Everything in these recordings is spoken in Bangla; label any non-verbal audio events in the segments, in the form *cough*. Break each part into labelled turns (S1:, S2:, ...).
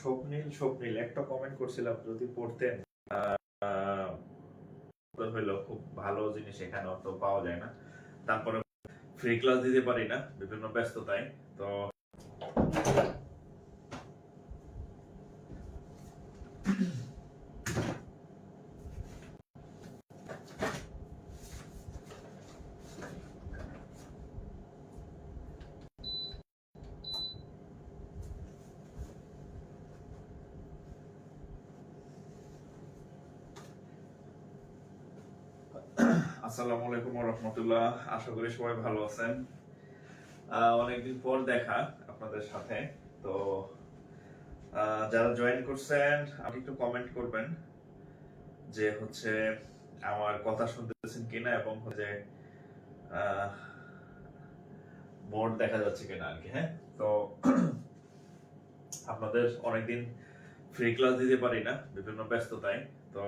S1: স্বপ্নীল স্বপ্নীল, একটা কমেন্ট করছিলাম, যদি পড়তেন হইল খুব ভালো জিনিস এখানে অত পাওয়া যায় না। তারপরে ফ্রি ক্লাস দিতে পারি না, বিভিন্ন ব্যস্ততায়, তো আসসালামু আলাইকুম রহমতুল্লাহ। আশা করি সবাই ভালো আছেন। অনেকদিন পর দেখা আপনাদের সাথে। তো যারা জয়েন করছেন আপনি একটু কমেন্ট করবেন যে হচ্ছে আমার কথা শুনতেছেন কিনা এবং হচ্ছে বোর্ড দেখা যাচ্ছে কিনা আর কি হ্যাঁ? তো, *clears throat* আপনাদের অনেকদিন ফ্রি ক্লাস দিতে পারি না, বিভিন্ন ব্যস্ততায়। তো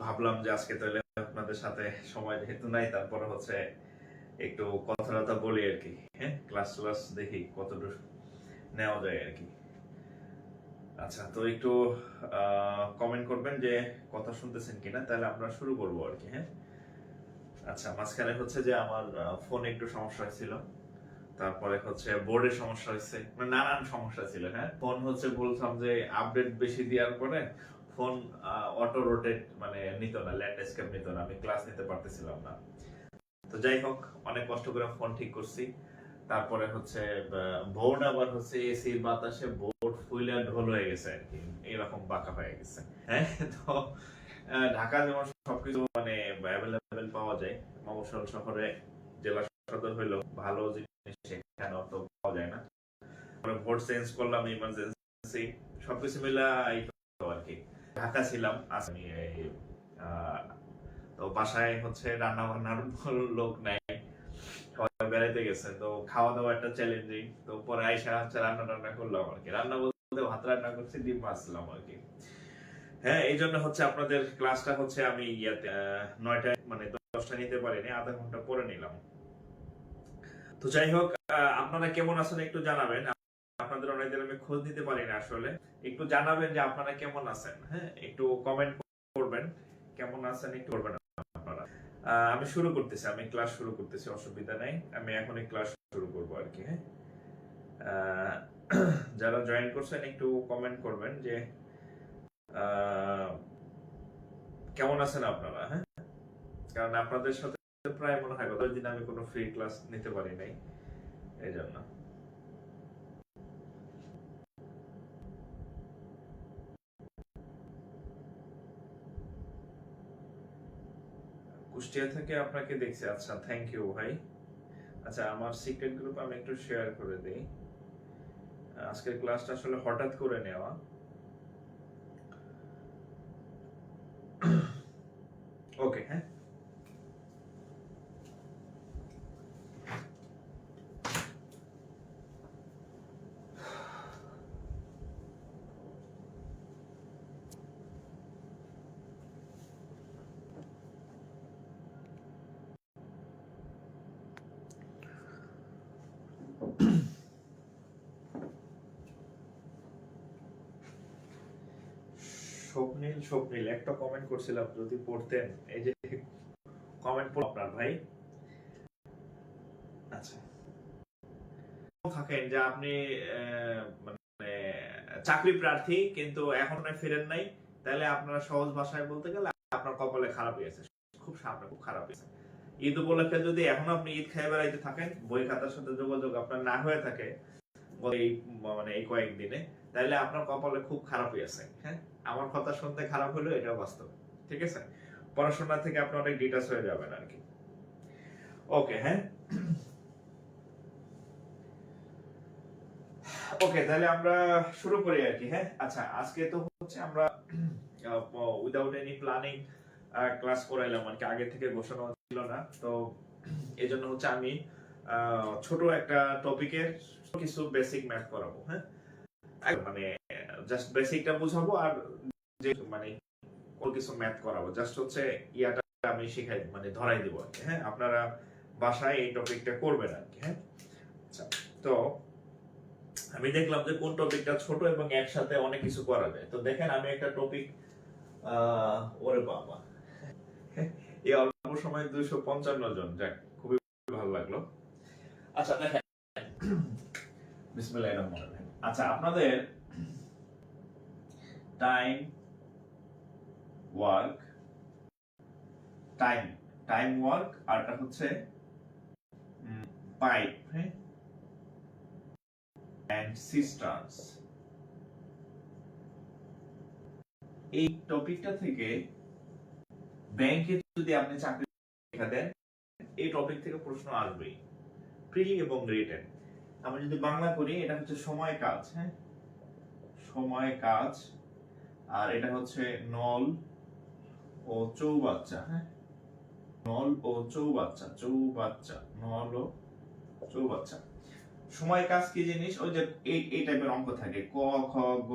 S1: ভাবলাম যে আজকে তাহলে আপনাদের সাথে সময় যেহেতু নাই, তারপরে হচ্ছে একটু কথাবার্তা বলি আর কি হ্যাঁ? ক্লাস ক্লাস দেখি কতটুকু নেওয়া যায় আর কি। আচ্ছা তো একটু কমেন্ট করবেন যে কথা শুনতেছেন কিনা, তাহলে আমরা শুরু করব আর কি হ্যাঁ? আচ্ছা মাঝখানে হচ্ছে যে আমার ফোনে একটু সমস্যা হয়েছিল, তারপরে হচ্ছে বোর্ডের সমস্যা হয়েছে মানে নানান সমস্যা ছিল হ্যাঁ? ফোন হচ্ছে বলতাম যে আপডেট বেশি দেওয়ার পরে ফোন অটো রোটেট মানে নিত না ল্যান্ড এসকেপ নিত না, আমি ক্লাস নিতে পারতেছিলাম না। তো যাই হোক, অনেক কষ্ট করে ফোন ঠিক করছি। তারপরে হচ্ছে বোর্ড আবার হচ্ছে এসি বাতাসে বোর্ড ফুইলে ঢোল হয়ে গেছে আর কি, এরকম বাঁকা হয়ে গেছে। হ্যাঁ তো ঢাকা যেমন সবকিছু মানে অ্যাভেলেবেল পাওয়া যায়, মফস্বল শহরে জেলা সদর হইল ভালো জিনিস সেখানে অত পাওয়া যায় না। ভোট চেঞ্জ করলাম ইমার্জেন্সি সবকিছু মিলা এই আর কি। ঢাকা ছিলাম আমি তো বাসায় হচ্ছে রান্না বান্নার লোক নাই, সবাই বেড়াইতে গেছে তো খাওয়া দাওয়া একটা চ্যালেঞ্জিং তো পরে আইসা হচ্ছে রান্না টান্না করলাম আর কি। রান্না বলতে ভাত রান্না করছি, ডিম মাছলাম আর কি। হ্যাঁ এই জন্য হচ্ছে আপনাদের ক্লাসটা হচ্ছে আমি ইয়াতে নয়টায় মানে দশটা নিতে পারিনি, আধা ঘণ্টা পরে নিলাম। তো যাই হোক আপনারা কেমন আছেন একটু জানাবেন। আপনাদের অনেকদিন আমি খোঁজ নিতে পারি না আসলে। একটু জানাবেন যে আপনারা কেমন আছেন হ্যাঁ? একটু কমেন্ট করবেন। কেমন আছেন একটু করবেন আপনারা। আমি শুরু করতেছি, আমি ক্লাস শুরু করতেছি, অসুবিধা নাই। আমি এখনই ক্লাস শুরু করব আর কি হ্যাঁ? *clears throat* যারা জয়েন করছেন, একটু কমেন্ট করবেন যে কেমন আছেন আপনারা হ্যাঁ? কারণ আপনাদের সাথে প্রায় মনে হয় গত দিন আমি কোনো ফ্রি ক্লাস নিতে পারি নাই। এই জন্য। কুষ্টিয়া থেকে আপনাকে দেখছি। আচ্ছা থ্যাংক ইউ ভাই। আচ্ছা আমার সিক্রেট গ্রুপ আমি একটু শেয়ার করে দিই। আজকের ক্লাসটা আসলে হঠাৎ করে নেওয়া। *coughs* ওকে হ্যাঁ? স্বপ্নীল স্বপ্নীল, একটা কমেন্ট করছিলাম, যদি পড়তেন। এই যে কমেন্ট পড় আপনার ভাই। আচ্ছা। থাকেন যে আপনি মানে চাকরি প্রার্থী, কিন্তু এখন ফিরেন নাই। তাহলে আপনারা সহজ ভাষায় বলতে গেলে আপনার কপালে খারাপ হয়েছে খুব সামনে খুব খারাপ হয়েছে ঈদ উপলক্ষে যদি এখন আপনি ঈদ খেয়ে বেড়াইতে থাকেন, বই খাতার সাথে যোগাযোগ আপনার না হয়ে থাকে, এই মানে এই কয়েকদিনে, তাহলে আপনার কপালে খুব খারাপ হয়েছে হ্যাঁ? আমার কথা শুনতে খারাপ হলো এটা বাস্তব। ঠিক আছে? পড়াশোনা থেকে আপনি অনেক ডিটাচ হয়ে যাবেন আর কি। ওকে হ্যাঁ? ওকে তাহলে আমরা শুরু করি আর কি হ্যাঁ? আচ্ছা আজকে তো হচ্ছে আমরা উইদাউট এনি প্ল্যানিং ক্লাস করাইলাম আর কি। আগে থেকে ঘোষণা ছিল না। তো এই জন্য হচ্ছে আমি ছোট একটা টপিকের কিছু বেসিক ম্যাথ করাবো হ্যাঁ? মানে জাস্ট বেসিকটা বুঝাবো আর যে মানে কোনো কিছু ম্যাথ করাবো। জাস্ট হচ্ছে ইয়াটা আমি শেখাই মানে ধরাই দেবো আর হ্যাঁ? আপনারা বাসায় এই টপিকটা করবেন আর কি হ্যাঁ? আচ্ছা তো আমি দেখলাম যে কোন টপিকটা ছোট এবং একসাথে অনেক কিছু করা যায়। তো দেখেন আমি একটা টপিক ওরে বাবা। *laughs* এই অল্প সময় দুইশো পঞ্চান্ন জন, যাক, খুবই ভালো লাগল। আচ্ছা দেখেন। *clears throat* বিসমিল্লাহির রহমানির রহিম। আচ্ছা আপনাদের time work time time work আরটা হচ্ছে পাইপ অ্যান্ড সিস্টার্স এই টপিকটা থেকে ব্যাংকে যদি আপনি চাকরি পরীক্ষা দেন, এই টপিক থেকে প্রশ্ন আসবেই। প্রিলি এবং রিটেন আমরা যদি বাংলা করি, এটা হচ্ছে সময় কাজ হ্যাঁ? সময় কাজ আর এটা হচ্ছে নল ও চৌবাচ্চা হ্যাঁ? নল ও চৌবাচ্চা চৌবাচ্চা, নল ও চৌবাচ্চা। সময়, কাজ কি জিনিস? ওই যে এই এই টাইপের অঙ্ক থাকে। ক, খ, গ,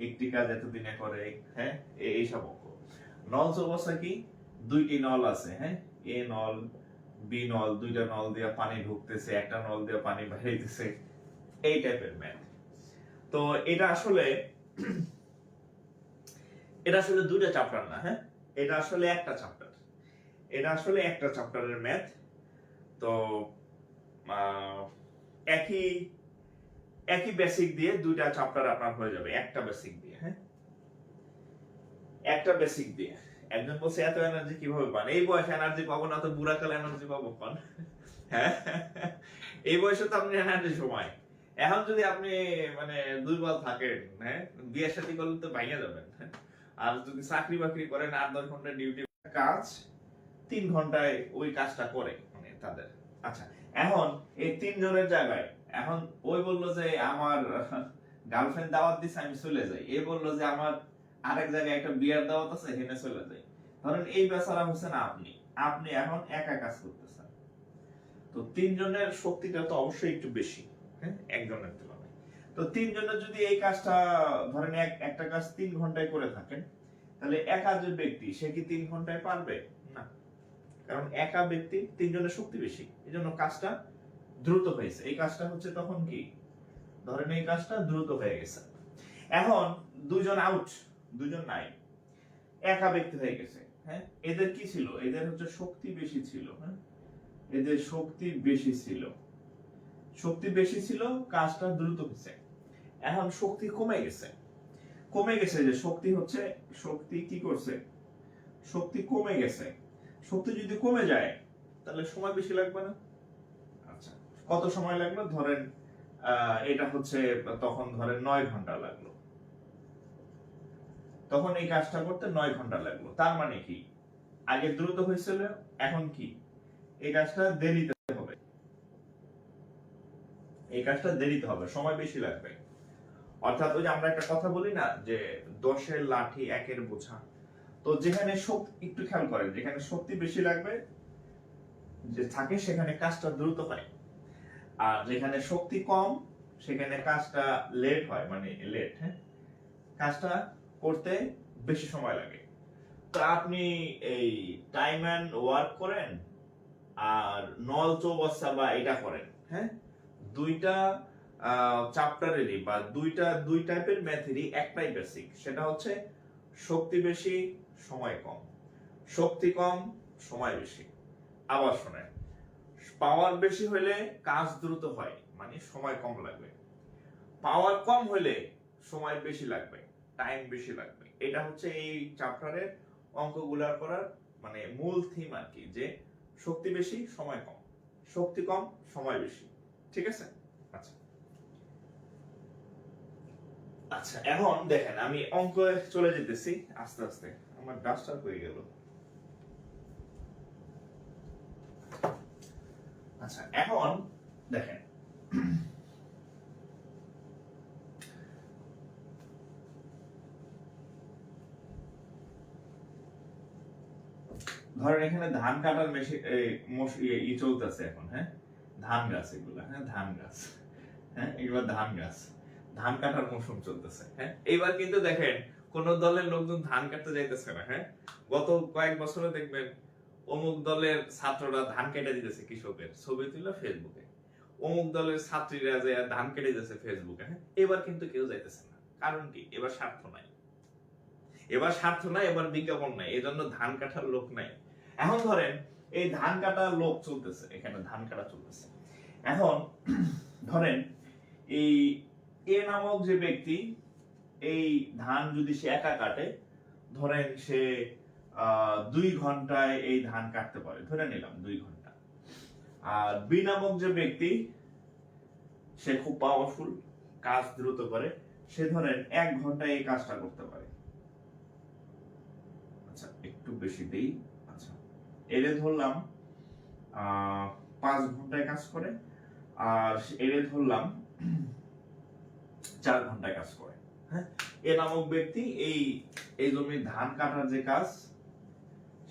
S1: একটি কাজ এতদিনে করে হ্যাঁ? এই- এইসব অঙ্ক। নল চৌবাচ্চা কি? দুইটি নল আছে হ্যাঁ? এ নল, বি নল, দুইটা নল দিয়ে পানি ঢুকতেছে, একটা নল দিয়ে পানি বাইরেতেছে এই টাইপের ম্যাথ তো এটা আসলে এটা আসলে দুইটা চ্যাপ্টার না হ্যাঁ? এটা আসলে একটা চ্যাপ্টার এটা আসলে একটা চ্যাপ্টারের ম্যাথ তো একই একই বেসিক দিয়ে দুইটা চ্যাপ্টার আপনার হয়ে যাবে, একটা বেসিক দিয়ে হ্যাঁ? একটা বেসিক দিয়ে। একজন বলছে, এত এনার্জি কীভাবে পান? এই বয়সে এনার্জি পাবো না, তো বুড়াকালে এনার্জি পাবো, পান। হ্যাঁ? এই বয়সে তো আপনি এনার্জি সময়। এখন যদি আপনি মানে দুর্বল থাকেন হ্যাঁ? বিয়ে শাদী করলে তো ভাইয়া যাবেন হ্যাঁ? আর যদি চাকরি বাকরি করেন আট দশ ঘণ্টা ডিউটি কাজ, তিন ঘন্টায় ওই কাজটা করে মানে তাদের। আচ্ছা এখন এই তিনজনের জায়গায়, এখন ওই বলল যে আমার গার্লফ্রেন্ড দাওয়াত দিছে, আমি চলে যাই। এ বলল যে আমার আরেক জায়গায় একটা বিয়ার দাওয়াত আছে, হেনে চলে যাই। ধরেন এই বেচারা হচ্ছেন আপনি আপনি এখন একা কাজ করতেছেন। তো তিনজনের শক্তিটা তো অবশ্যই একটু বেশি হ্যাঁ? একজনের তো তিনজনের যদি এই কাজটা, ধরেন এক, একটা কাজ তিন ঘন্টায় করে থাকেন, তাহলে একা যে ব্যক্তি, সে কি তিন ঘন্টায় পারবে? না। কারণ একা ব্যক্তি তিনজনের শক্তি বেশি। এই জন্য কাজটা দ্রুত হয়েছে। এই কাজটা হচ্ছে তখন কি? ধরেন এই কাজটা দ্রুত হয়ে গেছে। এখন দুজন আউট দুজন নাই। একা ব্যক্তি হয়ে গেছে। হ্যাঁ? এদের কি ছিল? এদের হচ্ছে শক্তি বেশি ছিল। হ্যাঁ? এদের শক্তি বেশি ছিল। শক্তি বেশি ছিল, কাজটা দ্রুত হয়েছে। এখন শক্তি কমে গেছে। কমে গেছে যে শক্তি হচ্ছে, শক্তি কি করছে? শক্তি কমে গেছে। শক্তি যদি কমে যায়, তাহলে সময় বেশি লাগবে না? আচ্ছা কত সময় লাগল? ধরেন এটা হচ্ছে তখন ধরেন নয় ঘণ্টা লাগল। তখন এই কাজটা করতে নয় ঘণ্টা লাগল। তার মানে কি? আগে দ্রুত হয়েছিল, এখন কি? এই কাজটা দেরিতে হবে। এই কাজটা দেরিতে হবে, সময় বেশি লাগবে। অর্থাৎ ওই যে আমরা একটা কথা বলি না যে দশের লাঠি একের বোঝা। তো যেখানে শক্তি, একটু খেয়াল করেন, যেখানে শক্তি বেশি লাগবে, যে থাকে সেখানে কাজটা দ্রুত হয়। আর যেখানে শক্তি কম, সেখানে কাজটা লেট হয় মানে লেট হ্যাঁ? কাজটা করতে বেশি সময় লাগে। তো আপনি এই টাইম অ্যান্ড ওয়ার্ক করেন, আর নল চৌবাচ্চা বা এটা করেন হ্যাঁ? দুইটা চ্যাপ্টারেরই বা দুইটা, দুই টাইপের ম্যাথেরই একটাই বেসিক সেটা হচ্ছে শক্তি বেশি, সময় কম। শক্তি কম, সময় বেশি। আবার শোনেন পাওয়ার বেশি হলে কাজ দ্রুত হয় মানে সময় কম লাগবে। পাওয়ার কম হলে সময় বেশি লাগবে টাইম বেশি লাগবে। এটা হচ্ছে এই চ্যাপ্টারের অঙ্কগুলার করার মানে মূল থিম আর কি, যে শক্তি বেশি, সময় কম। শক্তি কম, সময় বেশি। ঠিক আছে? আচ্ছা। আচ্ছা এখন দেখেন, আমি অঙ্ক চলে যেতেছি, আস্তে আস্তে। আমার ডাস্টার হয়ে গেল। আচ্ছা এখন দেখেন। ধরেন এখানে ধান কাটার মেশিন ই চলতেছে এখন হ্যাঁ? ধান গাছ এগুলা হ্যাঁ? ধান গাছ হ্যাঁ? এগুলো ধান গাছ। ধান কাটার মৌসুম চলতেছে হ্যাঁ? এইবার কিন্তু দেখেন, কোন দলের লোকজন ধান কাটতে যাইতেছে না হ্যাঁ? গত কয়েক বছরে দেখবেন অমুক দলের ছাত্ররা ধান কেটে দিতেছে কৃষকের, ছবি তুলে ফেসবুকে। অমুক দলের ছাত্রীরা যে ধান কেটে দিতেছে ফেসবুকে হ্যাঁ? এবার কিন্তু কেউ যাইতেছে না। কারণ কি? এবার স্বার্থ নাই। এবার স্বার্থ নাই, এবার বিজ্ঞাপন নাই এই জন্য ধান কাটার লোক নাই। এখন ধরেন, এই ধান কাটার লোক চলতেছে, এখানে ধান কাটা চলতেছে। এখন ধরেন, এই এ নামক যে ব্যক্তি, এই ধান যদি সে একা কাটে, ধরেন সে দুই ঘন্টায় এই ধান কাটতে পারে। ধরে নিলাম দুই ঘণ্টা। আর বি নামক যে ব্যক্তি, সে খুব পাওয়ারফুল কাজ দ্রুত করে, সে ধরেন এক ঘন্টায় এই কাজটা করতে পারে। আচ্ছা একটু বেশি দেই। আচ্ছা এরে ধরলাম পাঁচ ঘন্টায় কাজ করে, আর এরে ধরলাম চার ঘন্টায় কাজ করে হ্যাঁ? এ নামক ব্যক্তি এই এই জমির ধান কাটার যে কাজ,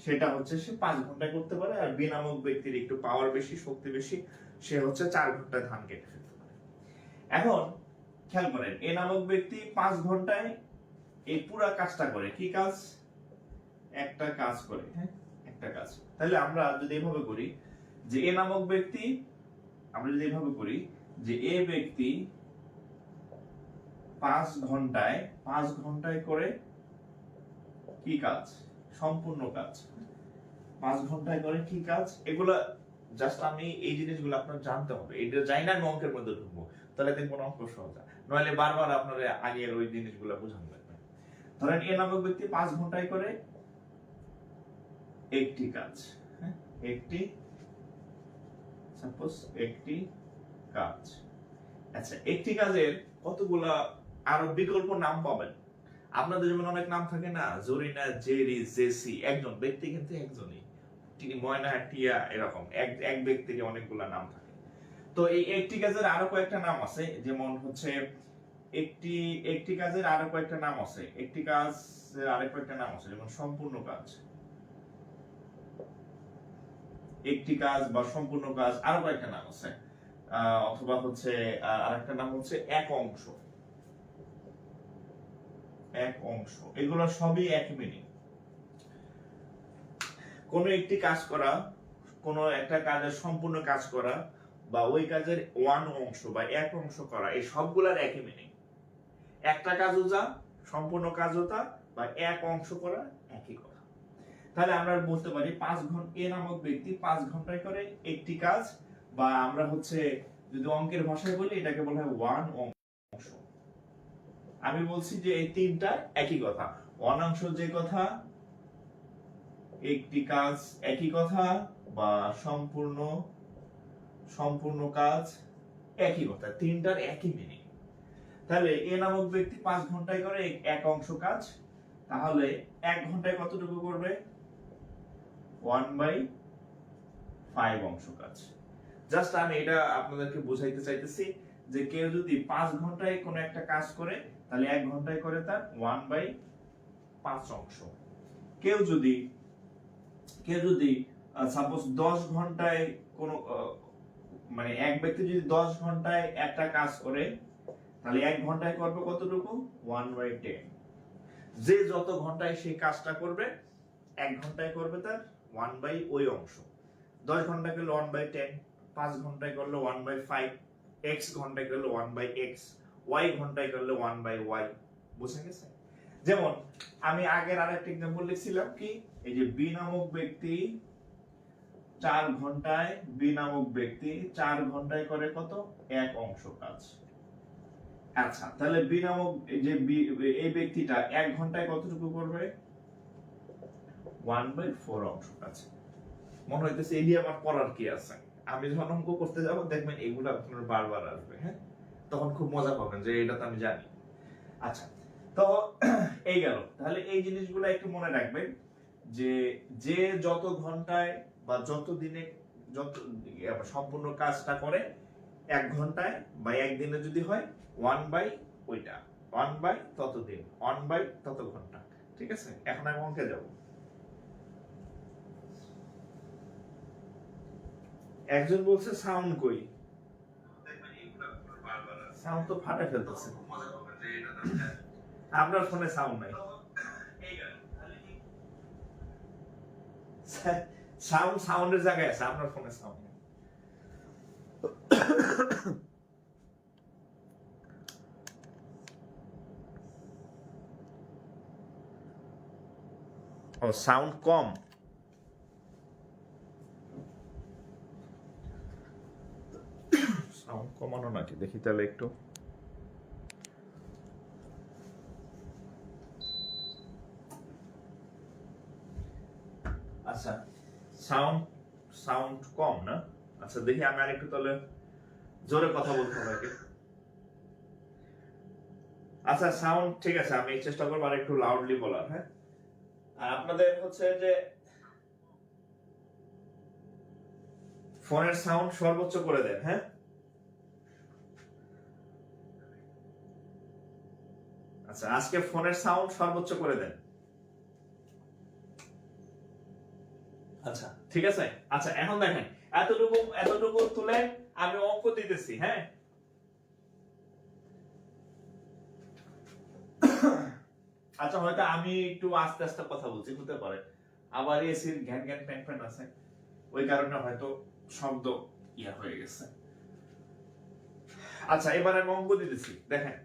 S1: সেটা হচ্ছে সে পাঁচ ঘন্টায় করতে পারে, আর বি নামক ব্যক্তির একটু পাওয়ার বেশি, শক্তি বেশি, সে হচ্ছে চার ঘন্টায় ধান কেটে ফেলতে পারে। এখন খেয়াল করেন, এ নামক ব্যক্তি পাঁচ ঘন্টায় এই পুরা কাজটা করে, কি কাজ? একটা কাজ করে হ্যাঁ? একটা কাজ। তাহলে আমরা যদি এভাবে করি যে এ নামক ব্যক্তি, আমরা যদি এভাবে করি যে এ ব্যক্তি পাঁচ ঘন্টায় পাঁচ ঘন্টায় করে কি কাজ? সম্পূর্ণ কাজ। পাঁচ ঘন্টায় করে কি কাজ? এগুলা জাস্ট আমি এই জিনিসগুলো আপনার জানতে হবে। এটা যাই না অঙ্কের মধ্যে ঢুকবো। তাহলে দেখব অঙ্ক সহজ। নইলে বারবার আপনার আগের ওই জিনিসগুলো বোঝানো লাগবে। ধরেন এ নামক ব্যক্তি পাঁচ ঘন্টায় করে একটি কাজ। হ্যাঁ? একটি সাপোজ একটি কাজ। আচ্ছা একটি কাজের কতগুলা আরও বিকল্প নাম পাবেন। আপনাদের যেমন অনেক নাম থাকে না জরিনা জেরি জেসি একজন ব্যক্তি কিন্তু একজনই। ময়না টিয়া এরকম। এক এক নাম থাকে। তো এই একটি কাজের আরও কয়েকটা নাম আছে যেমন হচ্ছে একটি একটি কাজের আরও কয়েকটা নাম আছে একটি কাজের আরেক কয়েকটা নাম আছে যেমন সম্পূর্ণ কাজ। একটি কাজ বা সম্পূর্ণ কাজ আরও কয়েকটা নাম আছে। অথবা হচ্ছে আহ, আরেকটা নাম হচ্ছে এক অংশ। এক অংশ। এগুলো সবই এক মিনিট কোন একটি কাজ করা, কোন একটা কাজের সম্পূর্ণ কাজ করা বা ওই কাজের ওয়ান অংশ বা এক অংশ করা, এই সবগুলার একই মিনিং একটা কাজও যা, সম্পূর্ণ কাজও তা বা এক অংশ করা, একই কথা। তাহলে আমরা বলতে পারি পাঁচ ঘণ্টা এ নামক ব্যক্তি পাঁচ ঘন্টায় করে একটি কাজ বা আমরা হচ্ছে যদি অঙ্কের ভাষায় বলি, এটাকে বলা হয় ওয়ান অংশ। আমি বলছি যে এই তিনটা একই কথা। অনাংশ যে কথা, একটি কাজ একই কথা বা সম্পূর্ণ সম্পূর্ণ কাজ একই কথা, তিনটার একই মিনিং তাহলে এ নামক ব্যক্তি পাঁচ ঘন্টায় করে এক- অংশ কাজ, তাহলে এক ঘন্টায় কতটুকু করবে? ওয়ান বাই ফাইভ অংশ কাজ। জাস্ট আমি এটা আপনাদেরকে বুঝাইতে চাইতেছি যে কেউ যদি পাঁচ ঘন্টায় কোনো একটা কাজ করে তাহলে এক ঘন্টায় করে তার ওয়ান বাই পাঁচ অংশ। কেউ যদি কেউ যদি সাপোজ দশ ঘন্টায় কোনো মানে এক ব্যক্তি যদি দশ ঘন্টায় একটা কাজ করে, তাহলে এক ঘন্টায় করবে কতটুকু? ওয়ান বাই টেন যে যত ঘন্টায় সেই কাজটা করবে, এক ঘন্টায় করবে তার ওয়ান বাই ওই অংশ। দশ ঘণ্টা করলে ওয়ান বাই টেন পাঁচ ঘন্টায় করলে ওয়ান বাই ফাইভ এক্স ঘন্টায় করলে ওয়ান বাই এক্স ওয়াই ঘন্টায় করলে ওয়ান বাই ওয়াই বুঝে গেছে? যেমন, আমি আগের আরেকটা এক্সাম্পল লিখছিলাম কি? এই যে বি নামক ব্যক্তি চার ঘন্টায় বি নামক ব্যক্তি চার ঘন্টায় করে কত? এক অংশ কাজ। আচ্ছা তাহলে বি নামক যে এই ব্যক্তিটা এক ঘন্টায় কতটুকু করবে? ওয়ান বাই ফোর অংশ কাজ। মনে হইতেছে নিয়ে আমার পড়ার কি আছে? আমি যখন অঙ্ক করতে যাব, দেখবেন এগুলো আপনার বারবার আসবে হ্যাঁ? তখন খুব মজা পাবেন যে এটা তো আমি জানি। আচ্ছা তো *clears throat* এই গেল। তাহলে এই জিনিসগুলো একটু মনে রাখবেন যে যে যত ঘন্টায় বা যত দিনে যত ইয়ে, সম্পূর্ণ কাজটা করে এক ঘন্টায় বা একদিনে যদি হয় ওয়ান বাই ওইটা ওয়ান বাই তত দিন ওয়ান বাই তত ঘণ্টা ঠিক আছে? এখন আমি অঙ্কে যাব। একজন বলছে সাউন্ড কই? সাউন্ড তো ফাটে ফেলতেছে। আপনার ফোনে সাউন্ড নাই। সাউন্ড সাউন্ডের জায়গায় আছে, আপনার ফোনে সাউন্ড ও সাউন্ড কম সাউন্ড কমানো নাকি? দেখি তাহলে একটু। আচ্ছা সাউন্ড সাউন্ড কম না? আচ্ছা দেখি আমি আরেকটু তাহলে জোরে কথা বলতে হবে আচ্ছা সাউন্ড ঠিক আছে, আমি চেষ্টা করব আর একটু লাউডলি বলার হ্যাঁ? আর আপনাদের হচ্ছে যে ফোনের সাউন্ড সর্বোচ্চ করে দেন হ্যাঁ? আচ্ছা আজকে ফোনের সাউন্ড সর্বোচ্চ করে দেন। আচ্ছা। ঠিক আছে? আচ্ছা এখন দেখেন এতটুকু এতটুকু তুলে আমি অঙ্ক দিতেছি হ্যাঁ? আচ্ছা হয়তো আমি একটু আস্তে আস্তে কথা বলছি হতে পারে। আবার এসির ঘ্যান ঘ্যান প্যান প্যান আছে। ওই কারণে হয়তো শব্দ ইয়া হয়ে গেছে। আচ্ছা এবার আমি অঙ্ক দিতেছি দেখেন।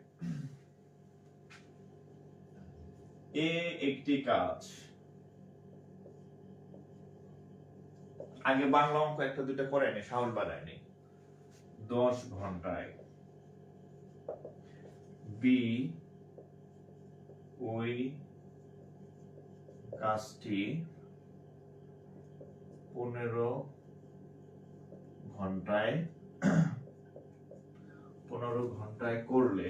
S1: এ একটি কাজ। আগে বাংলা অঙ্ক একটা, দুইটা করেনি সাহল বানায়নি দশ ঘন্টায়। বি ওই কাজটি পনেরো ঘন্টায় পনেরো ঘন্টায় করলে,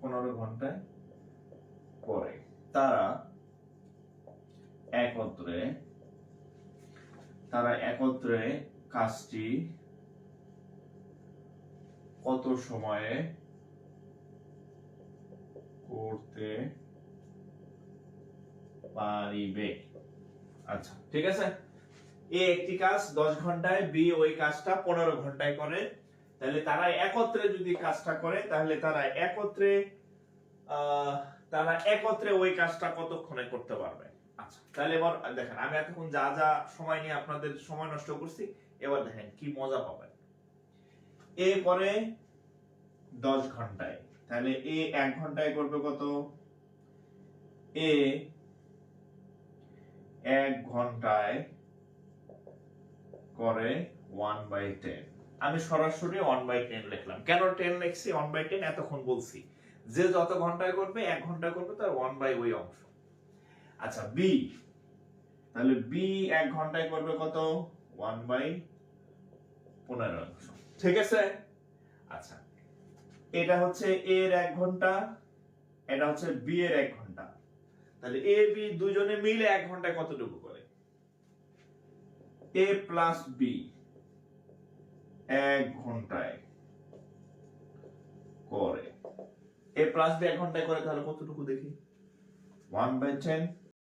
S1: পনেরো ঘন্টায় করে। তারা একত্রে তারা একত্রে কাজটি কত সময়ে করতে পারিবে? আচ্ছা ঠিক আছে? এ একটি কাজ দশ ঘন্টায় বি ওই কাজটা পনেরো ঘন্টায় করে। তাহলে তারা একত্রে যদি কাজটা করে তাহলে তারা একত্রে আহ, তারা একত্রে ওই কাজটা কতক্ষণে করতে পারবে? আচ্ছা তাহলে এবার দেখেন, আমি এতক্ষণ যা যা সময় নিয়ে আপনাদের সময় নষ্ট করছি, এবার দেখেন কি মজা পাবেন। এ করে দশ ঘন্টায়, তাহলে এ এক ঘন্টায় করবে কত? এ এক ঘন্টায় করে ওয়ান বাই টেন আমি সরাসরি ওয়ান বাই টেন লিখলাম। কেন টেন লিখছি? ওয়ান বাই টেন এতক্ষণ বলছি। যে যত ঘন্টায় করবে, এক ঘন্টায় করবে তার ওয়ান বাই ওই অংশ। আচ্ছা বি তাহলে বি এক ঘন্টায় করবে কত? ওয়ান বাই পনেরো অংশ। ঠিক আছে? আচ্ছা এটা হচ্ছে এ এর এক ঘণ্টা, এটা হচ্ছে বি এর এক ঘণ্টা। তাহলে এ বি দুজনে মিলে এক ঘন্টায় কতটুকু করে? এ প্লাস বি এক ঘন্টায় করে। এ প্লাস বি এক ঘন্টায় করে তাহলে কতটুকু দেখি? One by ten